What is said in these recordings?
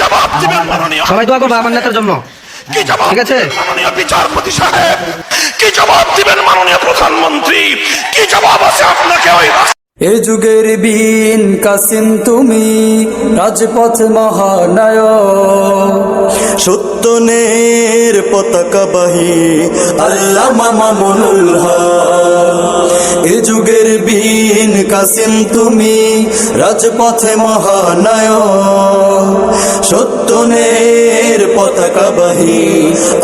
জবাব দিবেন মাননীয় সবাই দোয়া করব আমার নেতার জন্য। কি জবাব ঠিক আছে? মাননীয় বিচারপতি সাহেব? কি জবাব দিবেন মাননীয় প্রধানমন্ত্রী? কি জবাব আছে আপনাকে ওই এ যুগের বিন কাসিম তুমি রাজপথ মহানায়ক সত্যনের পতাকা বাহি আল্লাহ মামুনুল হক। এ যুগের বিন কাসিম তুমি রাজপথে মহানায়ক, সত্যনের পতাকা বাহি,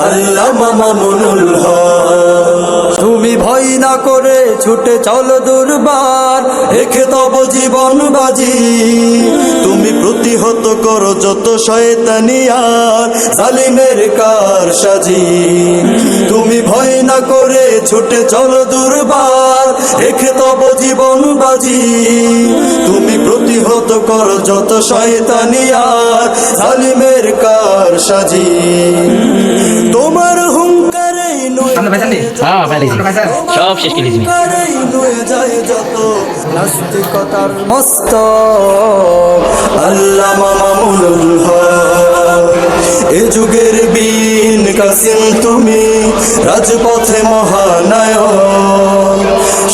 আল্লাহ মামুনুল হক। তুমি ভয় না করে ছুটে চলো দুর্বার রেখে তব জীবন বাজি। তুমি প্রতিহত করো যত শয়তানিয়ার জালিমের কার সাজি ছুটে চলো দুর্বার রেখে তব জীবন বাজি। তুমি প্রতিহত করো যত শয়তানিয়ার জালিমের কার সাজি। তোমার হুঙ্কারে? হ্যাঁ? সব শেষ করে যায় যত নাস্তিকতার মস্ত। আল্লাহ মামুনুল হক। কাসিম, তুমি রাজপথে মহানায়ক।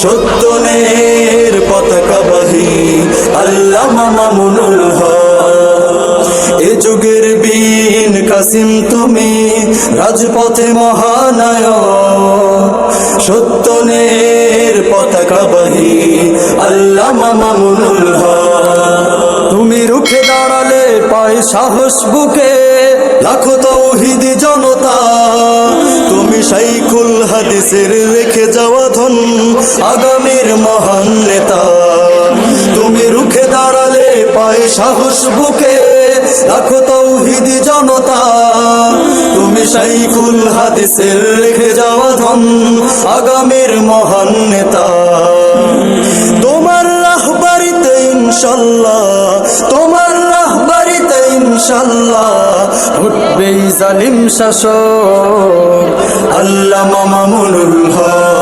সত্যনের পতাকা বাহি আল্লাহ মামুনুল এ যুগের বিন কাসিম, তুমি রাজপথে মহানায়ক। সত্যনের পতাকা বাহি আল্লাহ মামুনুল তুমি রুখে দাঁড়ালে পায় সাহস বুকে, লাখো তৌহিদি হাদিসের রেখে যাওয়া ধন আগামীর মহান নেতা। তুমি রুখে দাঁড়ালে পায় সাহস বুকে লাখো তৌহিদি জনতা। তুমি শাইখুল হাদিসের রেখে যাওয়া ধন আগামীর মহান নেতা। তোমার রাহবারিতে ইনশাল্লাহ, তোমার রাহবারিতে ইনশাল্লাহ। উঠবে জালিম শাসক আল্লাহ মামুনুল হক।